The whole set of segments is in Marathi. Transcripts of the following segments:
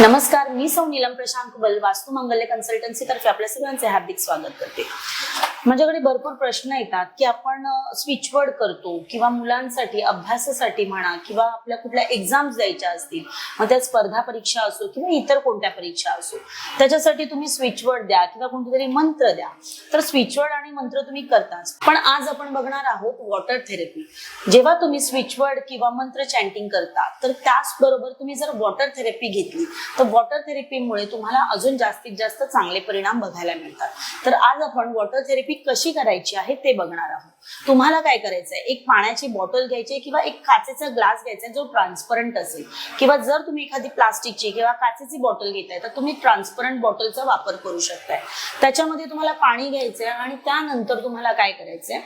नमस्कार मी सौ नीलम प्रशांत बल वास्तू मंगल्य कन्सल्टन्सी तर्फे आपल्या सगळ्यांचे हार्दिक स्वागत करते. माझ्याकडे भरपूर प्रश्न येतात की आपण स्विचवर्ड करतो किंवा मुलांसाठी अभ्यासासाठी म्हणा किंवा आपल्या कुठल्या एक्झाम्स द्यायच्या असतील मग त्या स्पर्धा परीक्षा असो किंवा इतर कोणत्या परीक्षा असो त्याच्यासाठी तुम्ही स्विचवर्ड द्या किंवा कोणतेतरी मंत्र द्या. तर स्विचवर्ड आणि मंत्र तुम्ही करताच. पण आज आपण बघणार आहोत वॉटर थेरपी जेव्हा तुम्ही स्विचवर्ड किंवा मंत्र चॅन्टिंग करता तर त्याचबरोबर तुम्ही जर वॉटर थेरपी घेतली तर वॉटर थेरपीमुळे तुम्हाला अजून जास्तीत जास्त चांगले परिणाम बघायला मिळतात. तर आज आपण वॉटर थेरपी कशी करायची आहे ते बघणार आहोत. तुम्हाला काय करायचंय? एक पाण्याची बॉटल घ्यायची किंवा एक काचेचा ग्लास घ्यायचा जो ट्रान्सपरंट असेल. किंवा जर तुम्ही एखादी प्लास्टिकची किंवा काचेची बॉटल घेताय तर तुम्ही ट्रान्सपरंट बॉटलचा वापर करू शकताय. त्याच्यामध्ये तुम्हाला पाणी घ्यायचंय आणि त्यानंतर तुम्हाला काय करायचंय?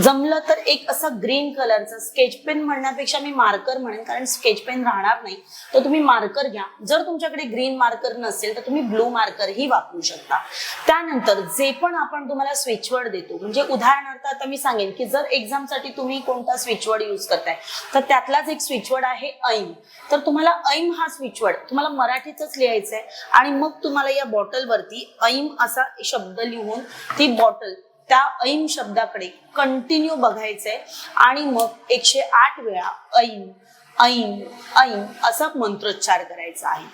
जमलं तर एक असा ग्रीन कलरचा स्केच पेन म्हणण्यापेक्षा मी मार्कर म्हणेन कारण स्केच पेन राहणार नाही. तर तुम्ही मार्कर घ्या. जर तुमच्याकडे ग्रीन मार्कर नसेल तर तुम्ही ब्लू मार्कर ही वापरू शकता. त्यानंतर जे पण आपण तुम्हाला स्विचवर्ड देतो म्हणजे उदाहरणार्थ आता मी सांगेन की जर एक्झामसाठी तुम्ही कोणता स्विचवर्ड यूज करताय तर त्यातलाच एक स्विचवर्ड आहे ऐम तर तुम्हाला ऐम हा स्विचवर्ड तुम्हाला मराठीतच लिहायचं आहे आणि मग तुम्हाला या बॉटलवरती ऐम असा शब्द लिहून ती बॉटल त्या ऐम शब्दाकडे कंटिन्यू बघायचंय आणि मग एकशे आठ वेळा ऐम ऐन ऐन असा मंत्रोच्चार करायचा आहे.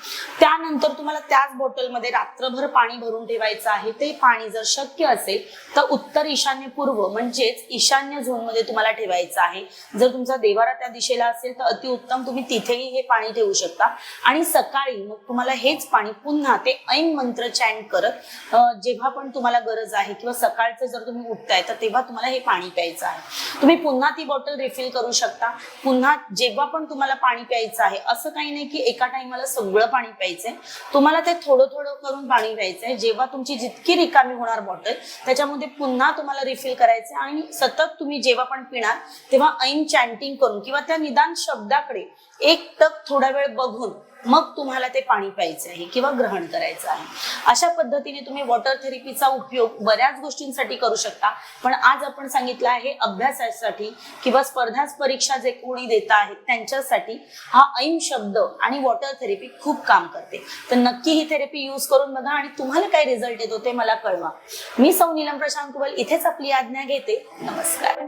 त्यानंतर तुम्हाला त्याच बॉटलमध्ये रात्रभर पाणी भरून ठेवायचं आहे. ते पाणी जर शक्य असेल तर उत्तर ईशान्य पूर्व म्हणजेच ईशान्य झोनमध्ये तुम्हाला ठेवायचं आहे. जर तुमचा देवारा त्या दिशेला असेल तर अतिउत्तम तुम्ही तिथेही हे पाणी ठेवू शकता. आणि सकाळी मग तुम्हाला हेच पाणी पुन्हा ते ऐम मंत्र चॅन्ट करत जेव्हा पण तुम्हाला गरज आहे किंवा सकाळचं जर तुम्ही उठताय तर तेव्हा तुम्हाला हे पाणी प्यायचं आहे. तुम्ही पुन्हा ती बॉटल रिफिल करू शकता. पुन्हा जेव्हा पण तुम्हाला पाणी प्यायचं आहे. असं काही नाही की एका टाइमाला सगळं पाणी प्यायचंय. तुम्हाला ते थोडं थोडं करून पाणी प्यायचंय. जेव्हा तुमची जितकी रिकामी होणार बॉटल त्याच्यामध्ये पुन्हा तुम्हाला रिफिल करायचं आणि सतत तुम्ही जेव्हा पण पिणार तेव्हा ऐन चॅन्टिंग करून किंवा त्या निदान शब्दाकडे एक तक थोडा वेळ बघून मग तुम्हाला ते पाणी प्यायचं आहे किंवा ग्रहण करायचं आहे. अशा पद्धतीने तुम्ही वॉटर थेरपीचा उपयोग बऱ्याच गोष्टींसाठी करू शकता. पण आज आपण सांगितलं आहे अभ्यासासाठी किंवा स्पर्धा परीक्षा जे कोणी देत आहेत त्यांच्यासाठी हा ऐन शब्द आणि वॉटर थेरपी खूप काम करते. तर नक्की ही थेरपी यूज करून बघा आणि तुम्हाला काय रिझल्ट येतो ते मला कळवा. मी सौ नीलम प्रशांत कुबल इथेच आपली आज्ञा घेते. नमस्कार.